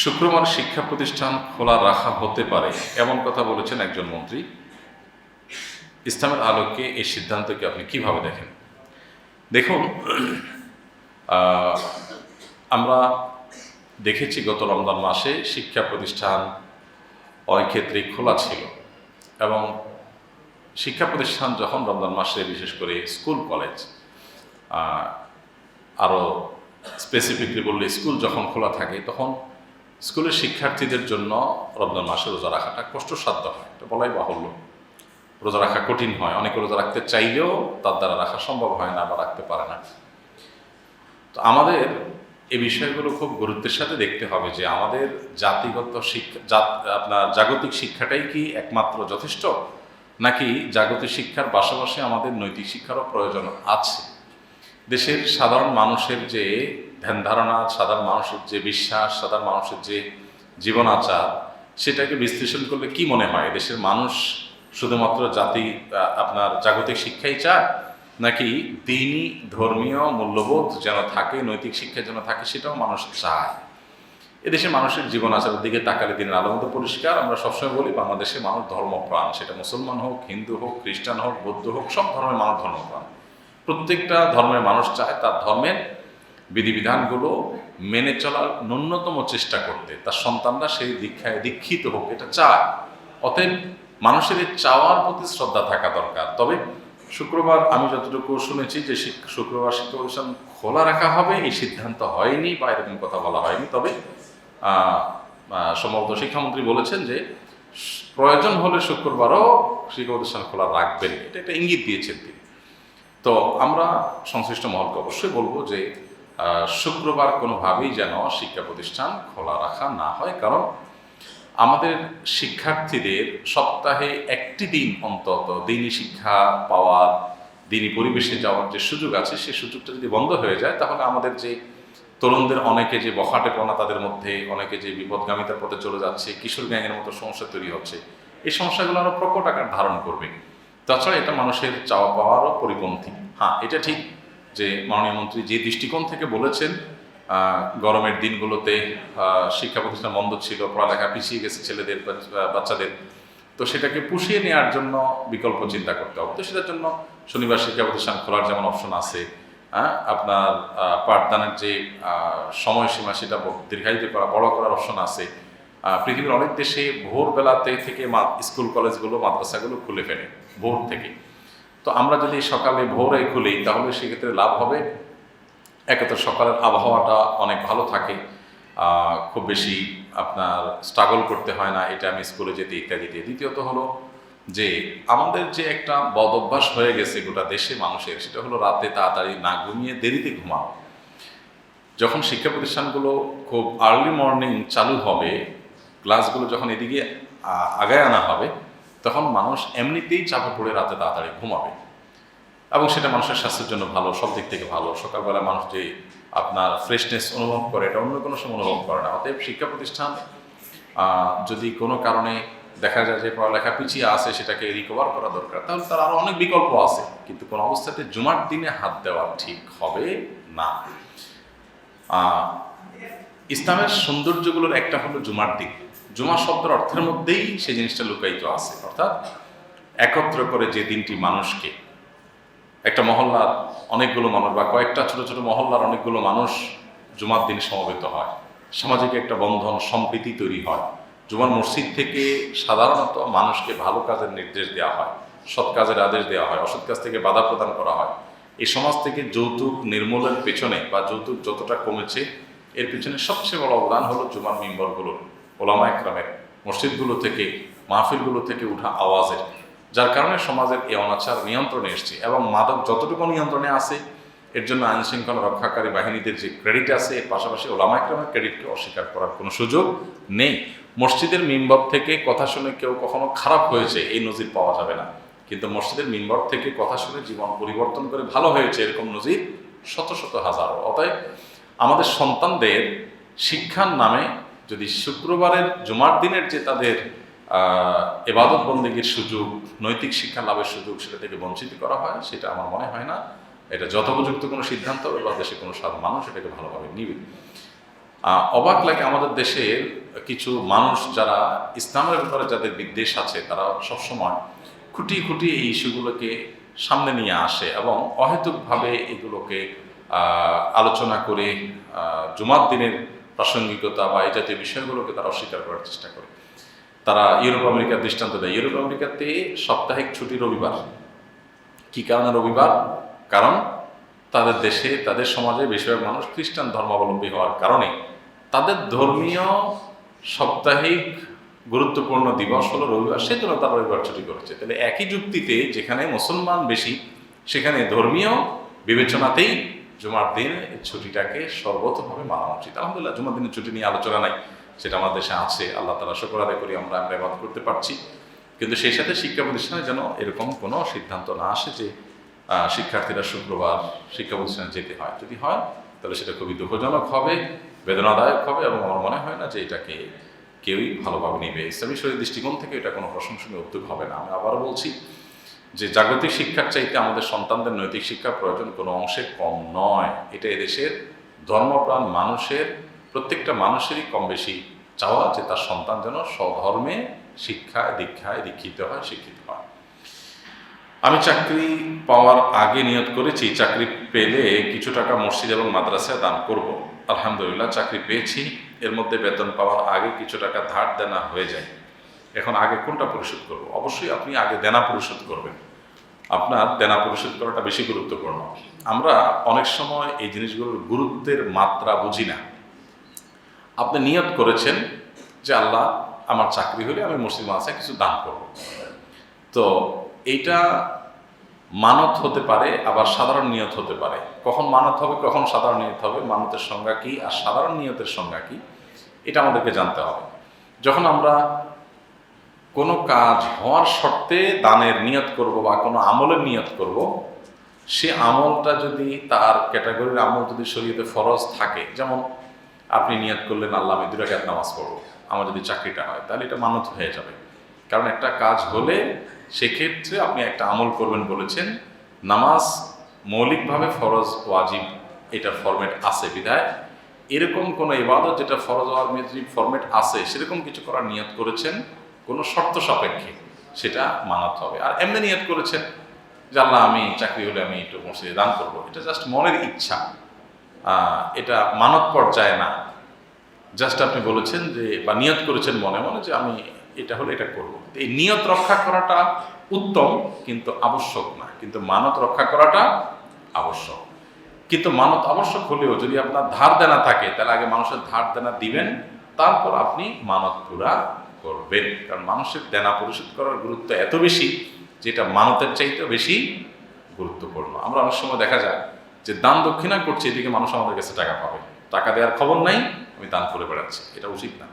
শুক্রবার শিক্ষা প্রতিষ্ঠান খোলা রাখা হতে পারে, এমন কথা বলেছেন একজন মন্ত্রী। ইসলামের আলোকে এই সিদ্ধান্তকে আপনি কীভাবে দেখেন? দেখুন আমরা দেখেছি গত রমজান মাসে শিক্ষা প্রতিষ্ঠান অনেক ক্ষেত্রেই খোলা ছিল এবং শিক্ষা প্রতিষ্ঠান যখন রমজান মাসে বিশেষ করে স্কুল, কলেজ আরও স্পেসিফিকলি বললে স্কুল যখন খোলা থাকে, তখন স্কুলের শিক্ষার্থীদের জন্য রমজান মাসে রোজা রাখাটা কষ্টসাধ্য হয়। এটা বলাই বাহুল্য। রোজা রাখা কঠিন হয়। অনেকে রোজা রাখতে চাইলেও তার দ্বারা রাখা সম্ভব হয় না বা রাখতে পারে না। তো আমাদের এই বিষয়গুলো খুব গুরুত্বের সাথে দেখতে হবে যে আমাদের জাতিগত শিক্ষা আপনার জাগতিক শিক্ষাটাই কি একমাত্র যথেষ্ট? নাকি জাগতিক শিক্ষার পাশাপাশি আমাদের নৈতিক শিক্ষারও প্রয়োজন আছে? দেশের সাধারণ মানুষের যে ধ্যান ধারণা, সাধারণ মানুষের যে বিশ্বাস, সাধারণ মানুষের যে জীবন আচার, সেটাকে বিশ্লেষণ করলে কি মনে হয়? দেশের মানুষ শুধুমাত্র জাতি আপনার জাগতিক শিক্ষাই চায়? নাকি দিনই ধর্মীয় মূল্যবোধ যেন থাকে, নৈতিক শিক্ষা যেন থাকে, সেটাও মানুষ চায়? এদেশের মানুষের জীবন আচারের দিকে তাকালে দিনের আলো মতো পরিষ্কার। আমরা সবসময় বলি, বাংলাদেশে মানুষ ধর্মপ্রাণ। সেটা মুসলমান হোক, হিন্দু হোক, খ্রিস্টান হোক, বৌদ্ধ হোক, সব ধর্মের মানুষ ধর্মপ্রাণ। প্রত্যেকটা ধর্মের মানুষ চায় তার ধর্মের বিধিবিধানগুলো মেনে চলার ন্যূনতম চেষ্টা করতে। তার সন্তানরা সেই দীক্ষায় দীক্ষিত হোক, এটা চায়। অতএব মানুষের চাওয়ার প্রতি শ্রদ্ধা থাকা দরকার। তবে শুক্রবার আমি যতটুকু শুনেছি যে শুক্রবার শিক্ষা প্রতিষ্ঠান খোলা রাখা হবে, এই সিদ্ধান্ত হয়নি বা এরকম কথা বলা হয়নি। তবে সম্ভবত শিক্ষামন্ত্রী বলেছেন যে প্রয়োজন হলে শুক্রবারও শিক্ষা প্রতিষ্ঠান খোলা রাখবেন। এটা একটা ইঙ্গিত দিয়েছেন তিনি। তো আমরা সংশ্লিষ্ট মহলকে অবশ্যই বলব যে শুক্রবার কোনোভাবেই যেন শিক্ষা প্রতিষ্ঠান খোলা রাখা না হয়, কারণ আমাদের শিক্ষার্থীদের সপ্তাহে একটি দিন অন্তত দিনই শিক্ষা পাওয়ার, দিনই পরিবেশে যাওয়ার যে সুযোগ আছে সেই সুযোগটা যদি বন্ধ হয়ে যায়, তাহলে আমাদের যে তরুণদের অনেকে যে বখাটেপনা তাদের মধ্যে, অনেকে যে বিপদগামিতার পথে চলে যাচ্ছে, কিশোর গ্যাংয়ের মতো সমস্যা তৈরি হচ্ছে, এই সমস্যাগুলো আরও প্রকট আকার ধারণ করবে। তাছাড়া এটা মানুষের চাওয়া পাওয়ারও পরিপন্থী। হ্যাঁ এটা ঠিক যে মাননীয় মন্ত্রী যে দৃষ্টিকোণ থেকে বলেছেন গরমের দিনগুলোতে শিক্ষা প্রতিষ্ঠান বন্ধ ছিল, পড়ালেখা পিছিয়ে গেছে ছেলেদের বাচ্চাদের, তো সেটাকে পুষিয়ে নেওয়ার জন্য বিকল্প চিন্তা করতে হবে। তো সেটার জন্য শনিবার শিক্ষা প্রতিষ্ঠান খোলার যেমন অপশন আছে হ্যাঁ আপনার পাঠদানের যে সময়সীমা সেটা দীর্ঘায়িত করা, বড় করার অপশন আছে। পৃথিবীর অনেক দেশে ভোরবেলাতে থেকে স্কুল, কলেজগুলো, মাদ্রাসাগুলো খুলে ফেলে, ভোর থেকে। তো আমরা যদি সকালে ভোরে খুলি, তাহলে সেক্ষেত্রে লাভ হবে। একে তো সকালের আবহাওয়াটা অনেক ভালো থাকে। খুব বেশি আপনার স্ট্রাগল করতে হয় না, এটা আমি স্কুলে যেতে ইত্যাদিতে। দ্বিতীয়ত হলো যে, আমাদের যে একটা বদ অভ্যাস হয়ে গেছে গোটা দেশে মানুষের, সেটা হলো রাতে তাড়াতাড়ি না ঘুমিয়ে দেরিতে ঘুমাও। যখন শিক্ষা প্রতিষ্ঠানগুলো খুব আর্লি মর্নিং চালু হবে ক্লাসগুলো যখন এদিকে আগায় আনা হবে তখন মানুষ এমনিতেই চাপে পড়ে রাতে তাড়াতাড়ি ঘুমাবে। এবং সেটা মানুষের স্বাস্থ্যের জন্য ভালো, সব দিক থেকে ভালো। সকালবেলা মানুষ যে আপনার ফ্রেশনেস অনুভব করে, এটা অন্য কোনো সময় অনুভব করে না। অতএব শিক্ষা প্রতিষ্ঠান যদি কোনো কারণে দেখা যায় যে পড়ালেখা পিছিয়ে আছে, সেটাকে রিকভার করা দরকার, তাহলে তার আরও অনেক বিকল্প আছে। কিন্তু কোনো অবস্থাতে জুমার দিনে হাত দেওয়া ঠিক হবে না। ইসলামের সৌন্দর্যগুলোর একটা হলো জুমার দিন জুমা শব্দের অর্থের মধ্যেই সেই জিনিসটা লুকায়িত আছে। অর্থাৎ একত্র করে যে দিনটি মানুষকে, একটা মহল্লার অনেকগুলো মানুষ বা কয়েকটা ছোট ছোট মহল্লার অনেকগুলো মানুষ জুমার দিন সমবেত হয়। সামাজিক একটা বন্ধন সম্প্রীতি তৈরি হয়। জুমার মসজিদ থেকে সাধারণত মানুষকে ভালো কাজের নির্দেশ দেওয়া হয়, সৎ কাজের আদেশ দেওয়া হয়, অসৎ কাজ থেকে বাধা প্রদান করা হয়। এই সমাজ থেকে যৌতুক নির্মূলের পেছনে বা যৌতুক যতটা কমেছে, এর পেছনে সবচেয়ে বড় অবদান হলো জুমার মিম্বরগুলোর ওলামা একরামের মসজিদগুলো থেকে, মাহফিলগুলো থেকে উঠা আওয়াজের, যার কারণে সমাজের এই অনাচার নিয়ন্ত্রণে এসছে এবং মাদক যতটুকু নিয়ন্ত্রণে আছে, এর জন্য আইন শৃঙ্খলা রক্ষাকারী বাহিনীদের যে ক্রেডিট আছে, এর পাশাপাশি ওলামা একরামের ক্রেডিটকে অস্বীকার করার কোনো সুযোগ নেই। মসজিদের মিম্বর থেকে কথা শুনে কেউ কখনো খারাপ হয়েছে, এই নজির পাওয়া যাবে না। কিন্তু মসজিদের মিম্বর থেকে কথা শুনে জীবন পরিবর্তন করে ভালো হয়েছে, এরকম নজির শত শত হাজারো। অতএব আমাদের সন্তানদের শিক্ষার নামে যদি শুক্রবারের জুমার দিনের যে তাদের এবাদত বন্দীগীর সুযোগ, নৈতিক শিক্ষা লাভের সুযোগ সেটা থেকে বঞ্চিত করা হয়, সেটা আমার মনে হয় না। এটা যথোপযুক্ত কোনো সিদ্ধান্ত বা দেশে কোনো সাধারণ মানুষ এটাকে ভালোভাবে নিবে। অবাক লাগে আমাদের দেশের কিছু মানুষ যারা ইসলামের ব্যাপারে যাদের বিদ্বেষ আছে, তারা সবসময় খুঁটি খুঁটি এই ইস্যুগুলোকে সামনে নিয়ে আসে এবং অহেতুকভাবে এগুলোকে আলোচনা করে জুমার দিনের প্রাসঙ্গিকতা বা এই জাতীয় বিষয়গুলোকে তারা অস্বীকার করার চেষ্টা করে। তারা ইউরোপ আমেরিকার দৃষ্টান্ত দেয়। ইউরোপ আমেরিকাতে সাপ্তাহিক ছুটি রবিবার। কি কারণে রবিবার? কারণ তাদের দেশে, তাদের সমাজে বেশিরভাগ মানুষ খ্রিস্টান ধর্মাবলম্বী হওয়ার কারণে তাদের ধর্মীয় সাপ্তাহিক গুরুত্বপূর্ণ দিবস হলো রবিবার। সেজন্য তারা রবিবার ছুটি করেছে। তাহলে একই যুক্তিতে যেখানে মুসলমান বেশি, সেখানে ধর্মীয় বিবেচনাতেই জুমার দিন ছুটিটাকে সর্বতভাবে মানা উচিত। আলহামদুলিল্লাহ, জুমার দিনের ছুটি নিয়ে আলোচনা নাই, সেটা আমাদের দেশে আছে। আল্লাহ তালা শুকর আদায় করি, আমরা আমরা এবাদ করতে পারছি। কিন্তু সেই সাথে শিক্ষা প্রতিষ্ঠানে যেন এরকম কোনো সিদ্ধান্ত না আসে যে শিক্ষার্থীরা শুক্রবার শিক্ষা প্রতিষ্ঠানে যেতে হয়। যদি হয়, তাহলে সেটা খুবই দুঃখজনক হবে, বেদনাদায়ক হবে এবং আমার মনে হয় না যে এটাকে কেউই ভালোভাবে নেবে। ইসলামী শরীর দৃষ্টিকোণ থেকে এটা কোনো প্রশংসনীয় উদ্যোগ হবে না। আমি আবারও বলছি যে জাগতিক শিক্ষার চাইতে আমাদের সন্তানদের নৈতিক শিক্ষার প্রয়োজন কোনো অংশে কম নয়। এটা এদেশের ধর্মপ্রাণ মানুষের, প্রত্যেকটা মানুষেরই কম বেশি চাওয়া যে তার সন্তান যেন স্বধর্মে শিক্ষায়, দীক্ষায় দীক্ষিত হয়, শিক্ষিত হয়। আমি চাকরি পাওয়ার আগে নিয়ত করেছি, চাকরি পেলে কিছু টাকা মসজিদ এবং মাদ্রাসায় দান করব। আলহামদুলিল্লাহ, চাকরি পেয়েছি। এর মধ্যে বেতন পাওয়ার আগে কিছু টাকা ধার দেনা হয়ে যায়। এখন আগে কোনটা পরিশোধ করব? অবশ্যই আপনি আগে দেনা পরিশোধ করবেন। আপনার দেনা পরিশোধ করাটা বেশি গুরুত্বপূর্ণ। আমরা অনেক সময় এই জিনিসগুলোর গুরুত্বের মাত্রা বুঝি না। আপনি নিয়ত করেছেন যে, আল্লাহ, আমার চাকরি হলে আমি মুসলিম মাসায় কিছু দান করব। তো এইটা মানত হতে পারে, আবার সাধারণ নিয়ত হতে পারে। কখন মানত হবে, কখন সাধারণ নিয়ত হবে, মানতের সংজ্ঞা কি আর সাধারণ নিয়তের সংজ্ঞা কি, এটা আমাদেরকে জানতে হবে। যখন আমরা কোনো কাজ হওয়ার শর্তে দানের নিয়ত করব বা কোনো আমলের নিয়ত করব, সে আমলটা যদি তার ক্যাটাগরির আমল যদি শরীয়তে ফরজ থাকে, যেমন আপনি নিয়ত করলেন, আল্লাহ আমি দুরাকাত নামাজ পড়ব, আমার যদি চাকরিটা হয়, তাহলে এটা মানত হয়ে যাবে। কারণ একটা কাজ হলে সেক্ষেত্রে আপনি একটা আমল করবেন বলেছেন, নামাজ মৌলিকভাবে ফরজ, ওয়াজিব, এটা ফরম্যাট আছে বিধায়। এরকম কোনো ইবাদত যেটা ফরজ ওয়াজিব ফরম্যাট আছে, সেরকম কিছু করার নিয়ত করেছেন কোনো শর্ত সাপেক্ষে সেটা মানাতে হবে। আর এমনি নিয়ত করেছেন যে, আল্লাহ, আমি চাকরি হলে আমি একটু মসজিদে দান করব। এটা জাস্ট মনের ইচ্ছা। এটা মানত পর্যায়ে না। জাস্ট আপনি বলেছেন যে, বা নিয়ত করেছেন মনে মনে যে, আমি এটা হলে এটা করব। এই নিয়ত রক্ষা করাটা উত্তম, কিন্তু আবশ্যক না। কিন্তু মানত রক্ষা করাটা আবশ্যক। কিন্তু মানত আবশ্যক হলেও যদি আপনার ধার দেনা থাকে, তাহলে আগে মানুষের ধার দেনা দিবেন, তারপর আপনি মানত পুরা করবেন। কারণ মানুষের দেনা পরিশোধ করার গুরুত্ব এত বেশি, যেটা মানতের চাইতে বেশি গুরুত্বপূর্ণ। আমরা অনেক সময় দেখা যায় যে দান দক্ষিণা করছে, এদিকে মানুষ আমাদের কাছে টাকা পাবে। টাকা দেওয়ার খবর নাই, আমি দান করে বেড়াচ্ছি। এটা উচিত না।